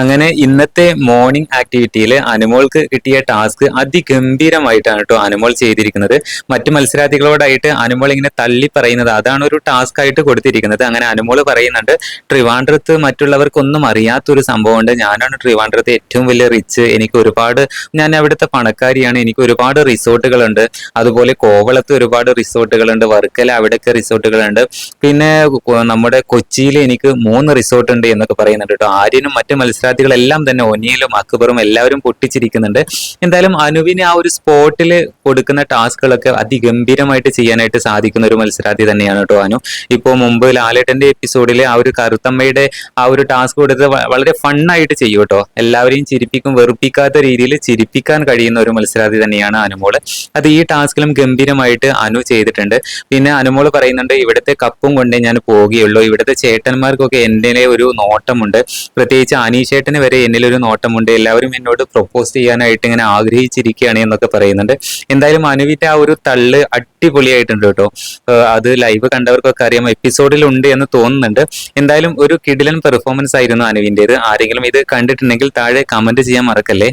അങ്ങനെ ഇന്നത്തെ മോർണിംഗ് ആക്ടിവിറ്റിയിൽ അനുമോൾക്ക് കിട്ടിയ ടാസ്ക് അതിഗംഭീരമായിട്ടാണ് കേട്ടോ അനുമോൾ ചെയ്തിരിക്കുന്നത്. മറ്റു മത്സരാർത്ഥികളോടായിട്ട് അനുമോൾ ഇങ്ങനെ തള്ളി പറയുന്നത് അതാണ് ഒരു ടാസ്ക് ആയിട്ട് കൊടുത്തിരിക്കുന്നത്. അങ്ങനെ അനുമോൾ പറയുന്നുണ്ട് ട്രിവാൻഡ്രത്ത് മറ്റുള്ളവർക്കൊന്നും അറിയാത്തൊരു സംഭവമുണ്ട്. ഞാനാണ് ട്രിവാൻഡ്രത്ത് ഏറ്റവും വലിയ റിച്ച് എനിക്ക് ഒരുപാട് ഞാൻ അവിടുത്തെ പണക്കാരിയാണ്. എനിക്ക് ഒരുപാട് റിസോർട്ടുകളുണ്ട്. അതുപോലെ കോവളത്ത് ഒരുപാട് റിസോർട്ടുകളുണ്ട്. വർക്കല അവിടെയൊക്കെ റിസോർട്ടുകളുണ്ട്. പിന്നെ നമ്മുടെ കൊച്ചിയിൽ എനിക്ക് മൂന്ന് റിസോർട്ടുണ്ട് എന്നൊക്കെ പറയുന്നുണ്ട് കേട്ടോ. ആര്യനും മറ്റു മത്സരാർത്ഥികളെല്ലാം തന്നെ ഒനിയലും അക്ബറും എല്ലാവരും പൊട്ടിച്ചിരിക്കുന്നുണ്ട്. എന്തായാലും അനുവിന് ആ ഒരു സ്പോട്ടിൽ കൊടുക്കുന്ന ടാസ്കുകളൊക്കെ അതിഗംഭീരമായിട്ട് ചെയ്യാനായിട്ട് സാധിക്കുന്ന ഒരു മത്സരാർത്ഥി തന്നെയാണ് കേട്ടോ അനു. ഇപ്പോൾ മുമ്പ് ലാലേട്ടന്റെ എപ്പിസോഡിൽ ആ ഒരു കറുത്തമ്മയുടെ ആ ഒരു ടാസ്ക് കൊടുത്ത് വളരെ ഫണ്ണായിട്ട് ചെയ്യും കേട്ടോ. എല്ലാവരെയും ചിരിപ്പിക്കും വെറുപ്പിക്കാത്ത രീതിയിൽ ചിരിപ്പിക്കാൻ കഴിയുന്ന ഒരു മത്സരാർത്ഥി തന്നെയാണ് അനുമോൾ. അത് ഈ ടാസ്കിലും ഗംഭീരമായിട്ട് അനു ചെയ്തിട്ടുണ്ട്. പിന്നെ അനുമോൾ പറയുന്നുണ്ട് ഇവിടുത്തെ കപ്പും കൊണ്ടേ ഞാൻ പോവുകയുള്ളൂ. ഇവിടുത്തെ ചേട്ടന്മാർക്കൊക്കെ എന്റെ ഒരു നോട്ടമുണ്ട്. പ്രത്യേകിച്ച് അനീഷേട്ടന് വരെ എന്നിലൊരു നോട്ടമുണ്ട്. എല്ലാവരും എന്നോട് പ്രൊപ്പോസ് ചെയ്യാനായിട്ട് ഇങ്ങനെ ആഗ്രഹിച്ചിരിക്കുകയാണ് എന്നൊക്കെ പറയുന്നുണ്ട്. എന്തായാലും അനുവിന്റെ ആ ഒരു തള്ള് അടിപൊളിയായിട്ടുണ്ട് കേട്ടോ. അത് ലൈവ് കണ്ടവർക്കൊക്കെ അറിയാം. എപ്പിസോഡിൽ ഉണ്ട് എന്ന് തോന്നുന്നുണ്ട്. എന്തായാലും ഒരു കിടിലൻ പെർഫോമൻസ് ആയിരുന്നു അനുവിന്റെത് ആരെങ്കിലും ഇത് കണ്ടിട്ടുണ്ടെങ്കിൽ താഴെ കമന്റ് ചെയ്യാൻ മറക്കല്ലേ?